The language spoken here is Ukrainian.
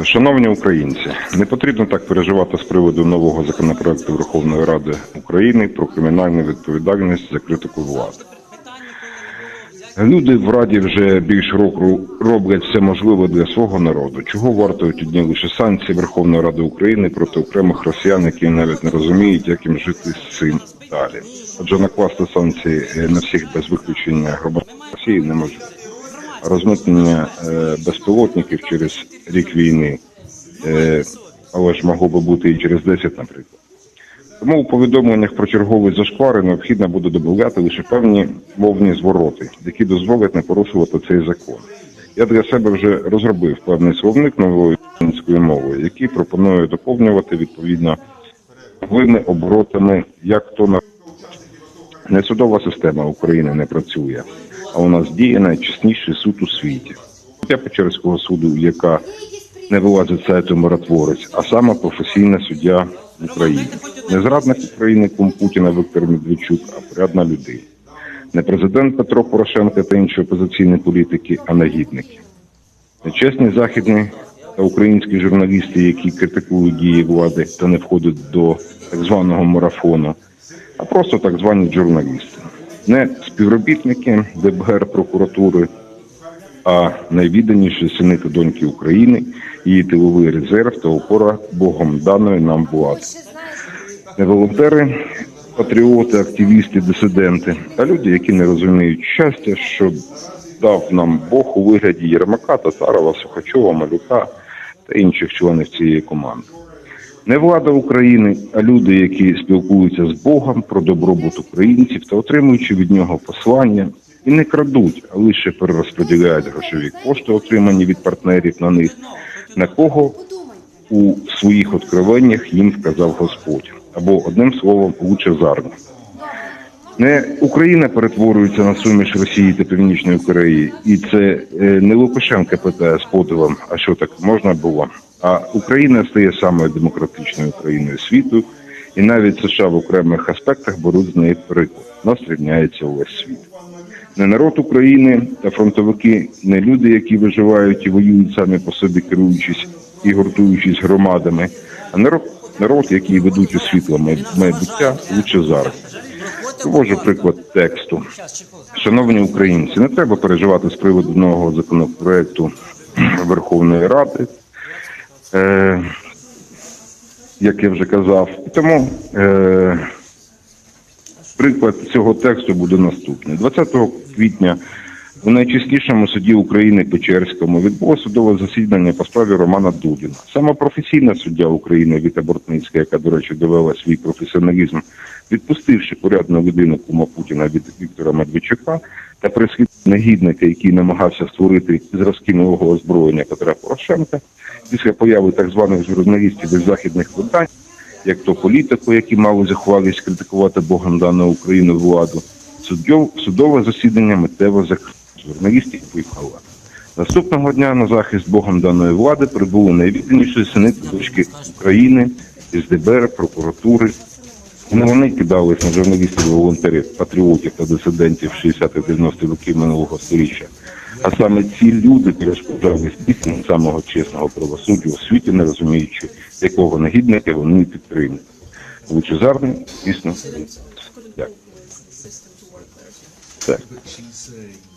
Е, Шановні українці, не потрібно так переживати з приводу нового законопроекту Верховної Ради України про кримінальну відповідальність за критику влади. Люди в Раді вже більш року роблять все можливе для свого народу. Чого вартують одні лише санкції Верховної Ради України проти окремих росіян, які навіть не розуміють, як їм жити з цим далі. Отже, накласти санкції на всіх без виключення громадян Росії неможливо. Розмитнення е, безпілотників через рік війни, е, але ж могло би бути і через 10, наприклад. Тому у повідомленнях про чергові зашквари необхідно буде додати лише певні мовні звороти, які дозволять не порушувати цей закон. Я для себе вже розробив певний словник нової української мови, який пропоную доповнювати відповідно новими оборотами, як то на не судова система України не працює, а у нас діє найчесніший суд у світі. Я Печерського суду, яка не вилазить сайту миротворець, а саме професійна суддя в Україні. Не зрадник України кум Путіна Віктор Медведчук, а порядна людина. Не президент Петро Порошенко та інші опозиційні політики, а негідники. Нечесні західні та українські журналісти, які критикують дії влади та не входять до так званого марафону, а просто так звані журналісти. Не співробітники ДБР прокуратури, а найвідданіші сини та доньки України, її тиловий резерв та опора Богом даної нам влади. Не волонтери, патріоти, активісти, дисиденти, а люди, які не розуміють щастя, що дав нам Бог у вигляді Єрмака, Татарова, Сухачова, Малюка та інших членів цієї команди. Не влада України, а люди, які спілкуються з Богом про добробут українців та отримуючи від нього послання, і не крадуть, а лише перерозподіляють грошові кошти, отримані від партнерів на них, на кого у своїх откровеннях їм вказав Господь, або одним словом, лучше зарно. Не Україна перетворюється на суміш Росії та Північної Кореї, і це е, не Лукашенка питає з подивом, а що так можна було. А Україна стає самою демократичною країною світу, і навіть США в окремих аспектах беруть з неї приклад. Нас рівняється увесь світ. Не народ України та фронтовики, не люди, які виживають і воюють самі по собі, керуючись і гуртуючись громадами, а народ, народ, який ведуть у світло майбуття, лучше зараз. Привожу приклад тексту. Шановні українці, не треба переживати з приводу нового законопроекту Верховної Ради. Е, як я вже казав, тому е, приклад цього тексту буде наступний. 20 квітня у найчеснішому суді України Печерському відбулося судове засідання по справі Романа Дудіна. Саме професійна суддя України Віта Бортницька, яка, до речі, довела свій професіоналізм, відпустивши порядну людину кума Путіна від Віктора Медведчука та прислід негідника, який намагався створити зразки нового озброєння Петра Порошенка, після появи так званих журналістів із західних видань, як то політику, які мали захвалість критикувати Богом дану Україну владу, суддів, судове засідання миттєво закрито. Журналістів виїхала. Наступного дня на захист Богом даної влади прибули найвідданіші сини дочки України із прокуратури. Не вони кидались на журналістів, волонтерів, патріотів та дисидентів 60-90-х років минулого століття. А саме ці люди перешкоджали здійсненню самого чесного правосуддя у світі, не розуміючи, якого негідника вони підтримують. Лучезарний, дійсно. Дякую. Так. Saying